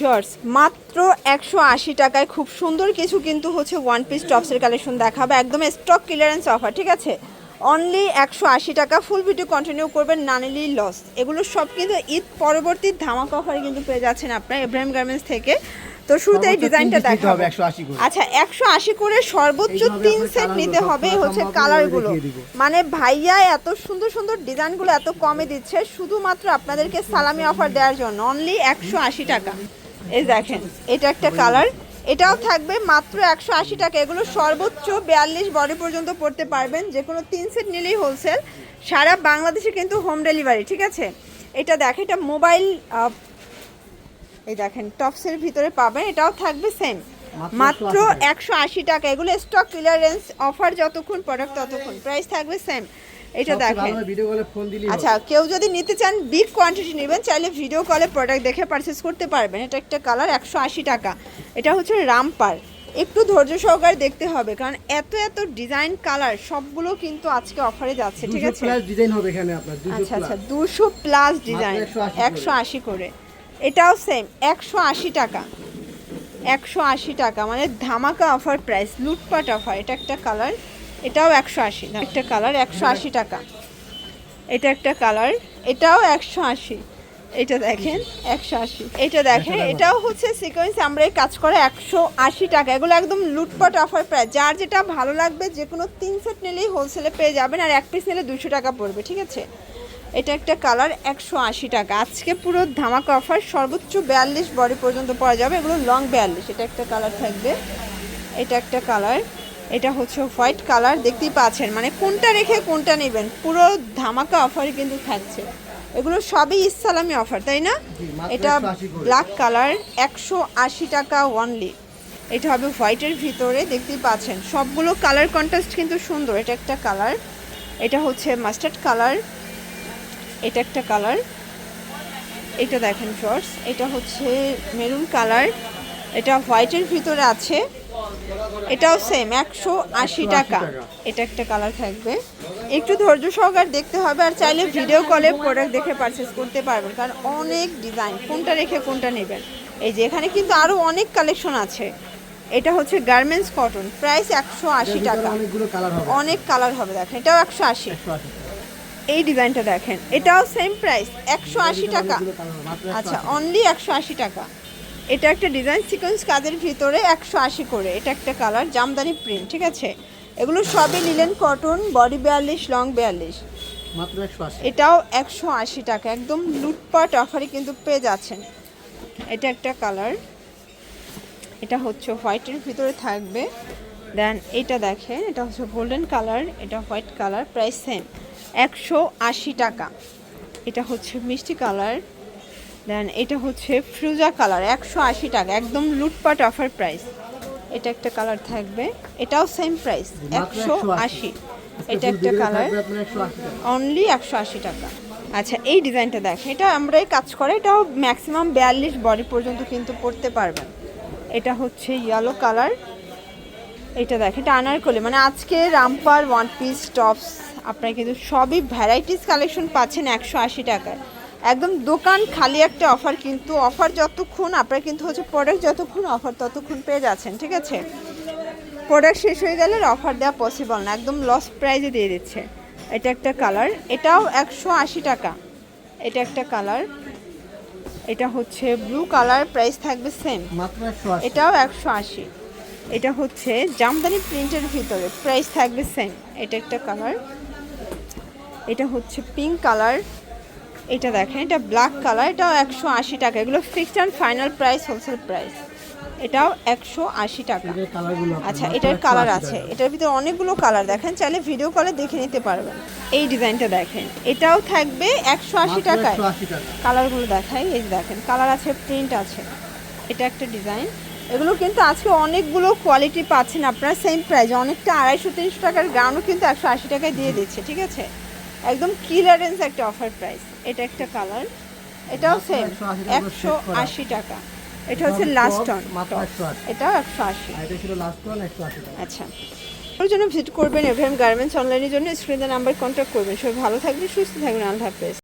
Shorts মাত্র একশো আশি টাকায় খুব সুন্দর কিছু কিন্তু হচ্ছে ওয়ান পিস টপসের কালেকশন দেখাবে, একদম স্টক ক্লিয়ারেন্স অফার ঠিক আছে? অনলি একশো আশি টাকা ফুল ভিডিও কন্টিনিউ করবেন নানিলি লস এগুলো সব কিন্তু ঈদ পরবর্তী ধামাকা অফারে কিন্তু পেয়ে যাচ্ছেন আপনার ইব্রাহিম গার্মেন্টস থেকে। তো শুরুতে এই ডিজাইনটা দেখাবো। হবে 180 করে। আচ্ছা একশো আশি করে সর্বোচ্চ তিন সেট নিতে হবে হচ্ছে কালারগুলো। মানে ভাইয়া এত সুন্দর সুন্দর ডিজাইনগুলো এত কমে দিচ্ছে শুধুমাত্র আপনাদেরকে সালামি অফার দেওয়ার জন্য অনলি একশো আশি টাকা। এই দেখেন এটা একটা কালার। এটাও থাকবে মাত্র একশো আশি টাকা। এগুলো সর্বোচ্চ বিয়াল্লিশ বডি পর্যন্ত পড়তে পারবেন যে কোনো তিন সেট নিলেই হোলসেল সারা বাংলাদেশে কিন্তু হোম ডেলিভারি ঠিক আছে? এটা দেখেন এটা মোবাইল এই দেখেন টপসের ভিতরে পাবেন এটাও থাকবে সেম মাত্র মাত্র 180 টাকা। একশো আশি টাকা। এগুলো স্টক ক্লিয়ারেন্স অফার যতক্ষণ প্রোডাক্ট ততক্ষণ। প্রাইস থাকবে সেম এটা দেখেন। ভালো ভিডিও কলে ফোন দিলেই আচ্ছা কেউ যদি নিতে চান বিগ কোয়ান্টিটি নেবেন চাইলে ভিডিও কলে প্রোডাক্ট দেখে পারচেস করতে পারবেন। এটা একটা কালার একশো আশি টাকা। এটা হচ্ছে রামপার একটু ধৈর্য সহকারে দেখতে হবে কারণ এত এত ডিজাইন কালার সবগুলো কিন্তু আজকে অফারে যাচ্ছে ঠিক আছে? প্লাস ডিজাইন হবে এখানে আপনার আচ্ছা আচ্ছা দুশো প্লাস ডিজাইন 180 একশো আশি করে। এটাও সেম একশো আশি টাকা। একশো আশি টাকা মানে ধামাকা অফার প্রাইস লুটপাট অফার এটা একটা কালার এটাও একশো আশি একটা কালার একশো আশি টাকা। এটা একটা কালার এটাও একশো আশি। এটা দেখেন একশো আশি। এটা দেখেন এটাও হচ্ছে সিকোয়েন্স আমরা এই কাজ করে একশো আশি টাকা। এগুলো একদম লুটপাট অফার প্রাইস যার যেটা ভালো লাগবে যে কোনো তিন সেট নিলেই হোলসেলে পেয়ে যাবেন আর এক পিস নিলে দুশো টাকা পড়বে ঠিক আছে? এটা একটা কালার একশো আশি টাকা। আজকে পুরো ধামাকা অফার সর্বোচ্চ বিয়াল্লিশ বডি পর্যন্ত পাওয়া যাবে। এগুলো লং বিয়াল্লিশ এটা একটা কালার থাকবে। এটা একটা কালার এটা হচ্ছে হোয়াইট কালার দেখতেই পাচ্ছেন। মানে কোনটা রেখে কোনটা নেবেন? পুরো ধামাকা অফারই কিন্তু থাকছে। এগুলো সবই ইসলামি অফার তাই না? এটা ব্ল্যাক কালার একশো আশি টাকা ওয়ানলি এটা হবে হোয়াইটের ভিতরে দেখতেই পাচ্ছেন। সবগুলো কালার কন্ট্রাস্ট কিন্তু সুন্দর। এটা একটা কালার এটা হচ্ছে মাস্টার্ড কালার। এটা একটা কালার। এটা দেখেন শর্টস এটা হচ্ছে মেরুন কালার। এটা হোয়াইটের ভিতরে আছে। এটাও সেম একশো আশি টাকা। এটা একটা কালার থাকবে। একটু ধৈর্য সহকার দেখতে হবে আর চাইলে ভিডিও কলে প্রোডাক্ট দেখে পারচেস করতে পারবেন। কারণ অনেক ডিজাইন কোনটা রেখে কোনটা নেবেন। এই যে এখানে কিন্তু আরও অনেক কালেকশন আছে। এটা হচ্ছে গার্মেন্টস কটন প্রাইস একশো আশি টাকা। অনেক কালার হবে দেখেন। এটাও একশো আশি। 180 টাকা। এই ডিজাইনটা দেখেন এটাও সেম প্রাইস একশো আশি টাকা। অনেকগুলো colour হবে, মাত্র 180 আচ্ছা অনলি একশো আশি টাকা। এটা একটা ডিজাইন সিকোয়েন্স কাজের ভিতরে একশো আশি করে এটা একটা কালার জামদানি প্রিন্ট ঠিক আছে? এগুলো সবই নিলেন কটন বডি বিয়াল্লিশ লং বিয়াল্লিশ। এটাও একশো আশি টাকা একদম লুটপাট অফারে কিন্তু পেয়ে যাচ্ছেন। এটা একটা কালার এটা হচ্ছে হোয়াইটের ভিতরে থাকবে। দেন এটা দেখেন এটা হচ্ছে গোল্ডেন কালার এটা হোয়াইট কালার প্রাইস সেম একশো আশি টাকা। এটা হচ্ছে মিষ্টি কালার। দেন এটা হচ্ছে ফ্রুজা কালার একশো আশি টাকা একদম লুটপাট অফার প্রাইস। এটা একটা কালার থাকবে এটাও সেম প্রাইস একশো 180 আশি। এটা একটা কালার। থাকবে 180 টাকা। অনলি একশো আশি টাকা। আচ্ছা এই ডিজাইনটা দেখেন এটা আমরা এই কাজ করে এটাও ম্যাক্সিমাম বিয়াল্লিশ বডি পর্যন্ত কিন্তু পড়তে পারবেন। এটা হচ্ছে ইয়েলো কালার এটা দেখেন এটা আনারকলি মানে আজকে রামপার ওয়ান পিস টপস আপনারা কিন্তু সবই ভ্যারাইটিস কালেকশন পাচ্ছেন একশো আশি টাকায়। একদম দোকান খালি একটা অফার কিন্তু অফার যতক্ষণ আপনারা কিন্তু হচ্ছে প্রোডাক্ট যতক্ষণ অফার ততক্ষণ পেয়ে যাচ্ছেন ঠিক আছে? প্রোডাক্ট শেষ হয়ে গেলে অফার দেওয়া পসিবল না একদম লস প্রাইজে দিয়ে দিচ্ছে। এটা একটা কালার এটাও একশো আশি টাকা। এটা একটা কালার এটা হচ্ছে ব্লু কালার প্রাইস থাকবে সেম এটাও একশো আশি। এটা হচ্ছে জামদানি প্রিন্টের ভিতরে প্রাইস থাকবে সেম এটা একটা কালার এটা হচ্ছে পিঙ্ক কালার এটা দেখেন এটা ব্ল্যাক কালার এটাও একশো আশি টাকা। এগুলো fixed and final price wholesale price এটাও একশো আশি টাকা। আচ্ছা এটার কালার আছে। এটার ভিতরে অনেকগুলো কালার দেখেন। চাইলে ভিডিও কলে দেখে নিতে পারবেন। এই ডিজাইনটা দেখেন। এটাও থাকবে একশো আশি টাকায়। কালারগুলো দেখাই এই যে দেখেন কালার আছে প্রিন্ট আছে। এটা একটা ডিজাইন। এগুলো কিন্তু আজকে অনেকগুলো কোয়ালিটি পাচ্ছেন আপনারা সেম প্রাইস অনেকটা আড়াইশো তিনশো টাকার গ্রাউন্ডও কিন্তু একশো আশি টাকায় দিয়ে দিচ্ছে ঠিক আছে? একদম ক্লিয়ারেন্স একটা অফার প্রাইস। এটা একটা কালার। এটাও সেম 180 টাকা একশো আশি টাকা। এটা হচ্ছে লাস্ট অন মাত্র 180 এটাও একশো আশি। এটা ছিল লাস্ট ওয়ান 180 টাকা। আচ্ছা। ওর জন্য ভিজিট করবেন এভরিএম গার্মেন্টস অনলাইনের জন্য স্ক্রিনে নাম্বার কন্ট্যাক্ট করবেন। সবাই ভালো থাকবেন সুস্থ থাকবেন আল্লাহ হাফেজ।